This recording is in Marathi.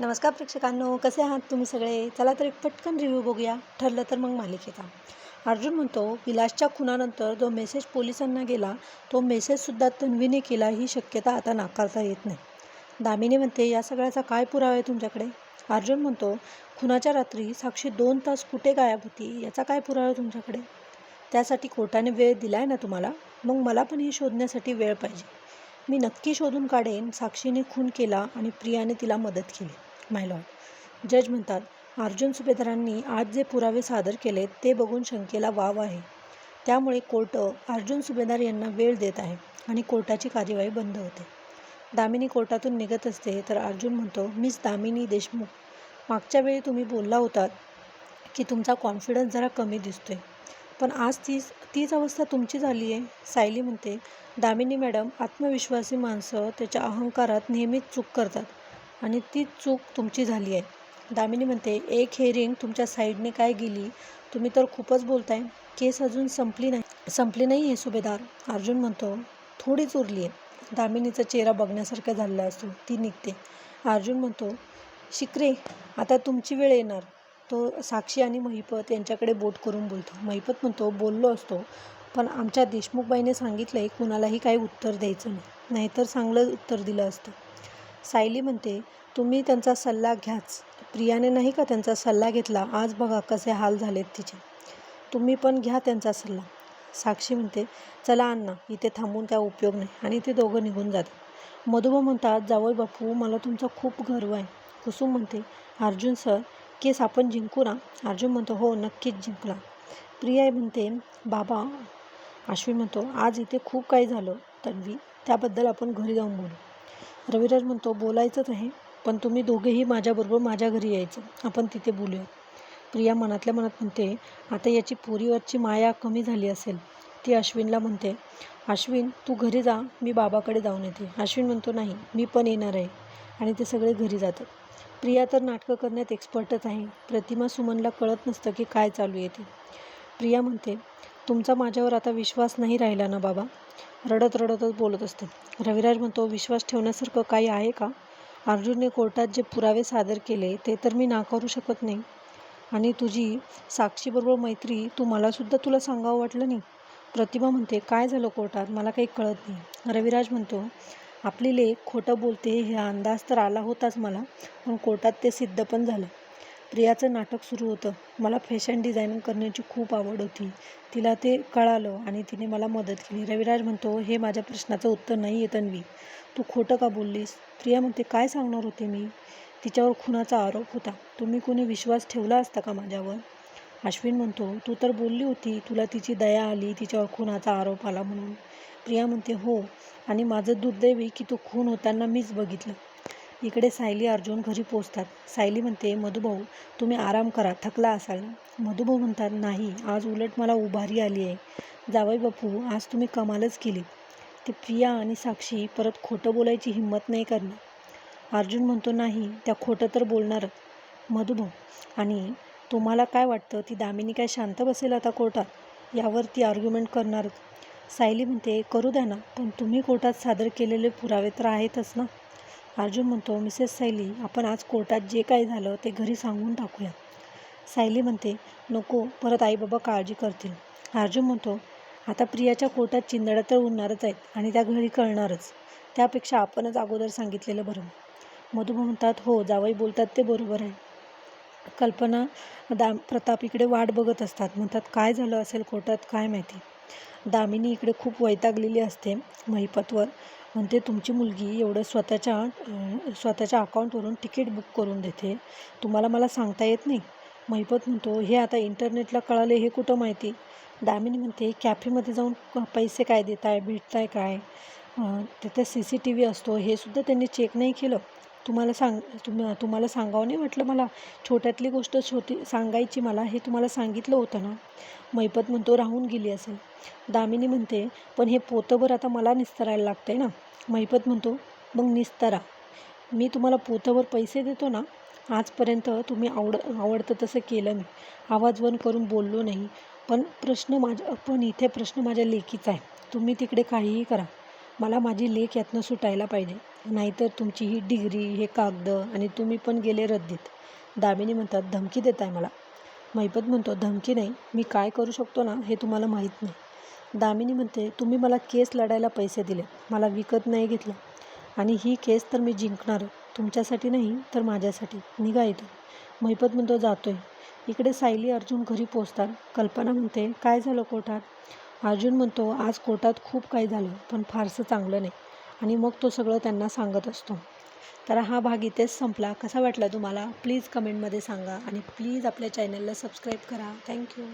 नमस्कार प्रेक्षकांनो कसे आहात तुम्ही सगळे? चला तर एक पटकन रिव्ह्यू बघूया. ठरलं तर मग मालिकेचा. अर्जुन म्हणतो विलासच्या खुनानंतर जो मेसेज पोलिसांना गेला तो मेसेजसुद्धा तन्वीने केला ही शक्यता आता नाकारता येत नाही. दामिनी म्हणते या सगळ्याचा काय पुरावा आहे तुमच्याकडे? अर्जुन म्हणतो खुनाच्या रात्री साक्षी दोन तास कुठे गायब होती? याचा काय पुरावा आहे तुमच्याकडे? त्यासाठी कोर्टाने वेळ दिला आहे ना तुम्हाला? मग मला पण हे शोधण्यासाठी वेळ पाहिजे. मी नक्की शोधून काढेन. साक्षीने खून केला आणि प्रियाने तिला मदत केली. माय लॉर्ड जज म्हणतात अर्जुन सुभेदारांनी आज जे पुरावे सादर केले ते बघून शंकेला वाव आहे. त्यामुळे कोर्ट अर्जुन सुभेदार यांना वेळ देत आहे आणि कोर्टाची कार्यवाही बंद होते. दामिनी कोर्टातून निघत असते तर अर्जुन म्हणतो मिस दामिनी देशमुख मागच्या वेळी तुम्ही बोलला होतात की तुमचा कॉन्फिडन्स जरा कमी दिसतोय. पण आज तीच तीच अवस्था तुमची झाली आहे. सायली म्हणते दामिनी मॅडम आत्मविश्वासी माणसं त्याच्या अहंकारात नेहमीच चूक करतात. आणि तीच चूक तुमची झाली आहे. दामिनी म्हणते एक हेअरिंग तुमच्या साईडने काय गेली? तुम्ही तर खूपच बोलताय. केस अजून संपली नाही. संपली नाही आहे सुभेदार अर्जुन म्हणतो. थोडीच उरली आहे. दामिनीचा चेहरा बघण्यासारखा झालेला असतो. ती निघते. अर्जुन म्हणतो शिकरे आता तुमची वेळ येणार. तो साक्षी आणि महिपत यांच्याकडे बोट करून बोलतो. महिपत म्हणतो बोललो असतो पण आमच्या देशमुखबाईने सांगितलं आहे कुणालाही काही उत्तर द्यायचं नाही. नाहीतर चांगलं उत्तर दिलं असतं. सायली म्हणते तुम्ही त्यांचा सल्ला घ्याच. प्रियाने नाही का त्यांचा सल्ला घेतला? आज बघा कसे हाल झालेत तिचे. तुम्ही पण घ्या त्यांचा सल्ला. साक्षी म्हणते चला अण्णा इथे थांबून काय उपयोग नाही. आणि ते दोघं निघून जातात. मधुबा म्हणतात जावई बापू मला तुमचा खूप गर्व आहे. कुसुम म्हणते अर्जुन सर केस आपण जिंकू ना? अर्जुन म्हणतो हो नक्कीच जिंकला प्रिया म्हणते बाबा अश्विन म्हणतो आज इथे खूप काही झालं तन्वी. त्याबद्दल आपण घरी जाऊन बोलू. रविराज म्हणतो बोलायचंच आहे पण तुम्ही दोघेही माझ्याबरोबर माझ्या घरी यायचं. आपण तिथे बोलूया प्रिया मनातल्या मनात म्हणते आता याची पोरीवरची माया कमी झाली असेल. ती अश्विनला म्हणते अश्विन तू घरी जा मी बाबाकडे जाऊन येते. अश्विन म्हणतो नाही मी पण येणार आहे. आणि ते सगळे घरी जातात. प्रिया तर नाटकं करण्यात एक्सपर्टच आहे. प्रतिमा सुमनला कळत नसतं की काय चालू आहे ते. प्रिया म्हणते तुमचा माझ्यावर आता विश्वास नाही राहिला ना बाबा? रडत रडतच बोलत असते रविराज म्हणतो विश्वास ठेवण्यासारखं काही आहे का? अर्जुनने कोर्टात जे पुरावे सादर केले ते तर मी नाकारू शकत नाही. आणि तुझी साक्षीबरोबर मैत्री तू मलासुद्धा तुला सांगावं वाटलं नाही? प्रतिमा म्हणते काय झालं कोर्टात? मला काही कळत नाही. रविराज म्हणतो आपली लेख खोटं बोलते हे अंदाज तर आला होताच मला पण कोर्टात ते सिद्ध पण झालं. प्रियाचं नाटक सुरू होतं. मला फॅशन डिझायनिंग करण्याची खूप आवड होती. तिला ते कळालं आणि तिने मला मदत केली. रविराज म्हणतो हे माझ्या प्रश्नाचं उत्तर नाही आहे तन्वी तू खोटं का बोललीस? प्रिया म्हणते काय सांगणार होते मी? तिच्यावर खुनाचा आरोप होता. तुम्ही कोणी विश्वास ठेवला असता का माझ्यावर? अश्विन म्हणतो तू तर बोलली होती. तुला तिची दया आली तिच्यावर खुनाचा आरोप आला म्हणून. प्रिया म्हणते हो. आणि माझं दुर्दैवी की तो खून होताना मीच बघितलं. इकडे सायली अर्जुन घरी पोचतात. सायली म्हणते मधुभाऊ तुम्ही आराम करा. थकला असाल. मधुभाऊ म्हणतात नाही आज उलट मला उभारी आली आहे. जावई बापू आज तुम्ही कमालच केली ते प्रिया आणि साक्षी परत खोटं बोलायची हिंमत नाही करणार. अर्जुन म्हणतो नाही त्या खोटं तर बोलणारच. मधुभाऊ आणि तुम्हाला काय वाटतं ती दामिनी काय शांत बसेल आता कोर्टात? यावर ती आर्ग्युमेंट करणारच. सायली म्हणते करू द्या ना पण तुम्ही कोर्टात सादर केलेले पुरावे तर आहेतच ना. अर्जुन म्हणतो मिसेस सायली आपण आज कोर्टात जे काही झालं ते घरी सांगून टाकूया. सायली म्हणते नको परत आई बाबा काळजी करतील. अर्जुन म्हणतो आता प्रियाच्या कोर्टात चिंदड्या तर उडणारच आहेत आणि त्या घरी कळणारच. त्यापेक्षा आपणच अगोदर सांगितलेलं बरं. मधुबा म्हणतात हो जावई बोलतात ते बरोबर आहे. कल्पना दाम प्रताप इकडे वाट बघत असतात. म्हणतात काय झालं असेल कोर्टात? काय माहिती. दामिनी इकडे खूप वैतागलेली असते महिपतवर. म्हणते तुमची मुलगी एवढं स्वतःच्या स्वतःच्या अकाउंटवरून तिकीट बुक करून देते. तुम्हाला मला सांगता येत नाही. महिपत म्हणतो हे आता इंटरनेटला कळाले हे कुठं माहिती? दामिनी म्हणते कॅफेमध्ये जाऊन पैसे काय देत आहे भेटताय काय? तिथे सी सी टी व्ही असतो हे सुद्धा त्यांनी चेक नाही केलं. तुम्हाला सांग तुम तुम्हाला सांगावं नाही वाटलं मला? छोट्यातली गोष्ट छोटी सांगायची मला हे तुम्हाला सांगितलं होतं ना? मैपत म्हणतो राहून गेली असेल. दामिनी म्हणते पण हे पोतंभर आता मला निस्तरायला लागतं आहे ना? मैपत म्हणतो मग निस्तारा. मी तुम्हाला पोतवर पैसे देतो ना आजपर्यंत तुम्ही आवड आवडतं तसं केलं मी आवाज वन करून बोललो नाही. पण प्रश्न माझ्या पण इथे प्रश्न माझ्या लेकीचा आहे. तुम्ही तिकडे काहीही करा. मला माझी लेख यातनं सुटायला पाहिजे. नाहीतर तुमची ही डिग्री हे कागद आणि तुम्ही पण गेले रद्दीत. दामिनी म्हणतात धमकी देत आहे मला. महिपत म्हणतो धमकी नाही. मी काय करू शकतो ना हे तुम्हाला माहीत नाही. दामिनी म्हणते तुम्ही मला केस लढायला पैसे दिले मला विकत नाही घेतलं. आणि ही केस तर मी जिंकणार. तुमच्यासाठी नाही तर माझ्यासाठी. निघा इथं महिपत म्हणतो जातोय. इकडे सायली अर्जुन घरी पोचतात. कल्पना म्हणते काय झालं कोर्टात अर्जुन म्हणतो आज कोर्टात खूप काही झालं पण फारसं चांगलं नाही. आणि मग तो सगळं त्यांना सांगत असतो. तर हा भाग इथेच संपला. कसा वाटला तुम्हाला? प्लीज कमेंटमध्ये सांगा. आणि प्लीज आपल्या चॅनलला सबस्क्राईब करा. थँक्यू.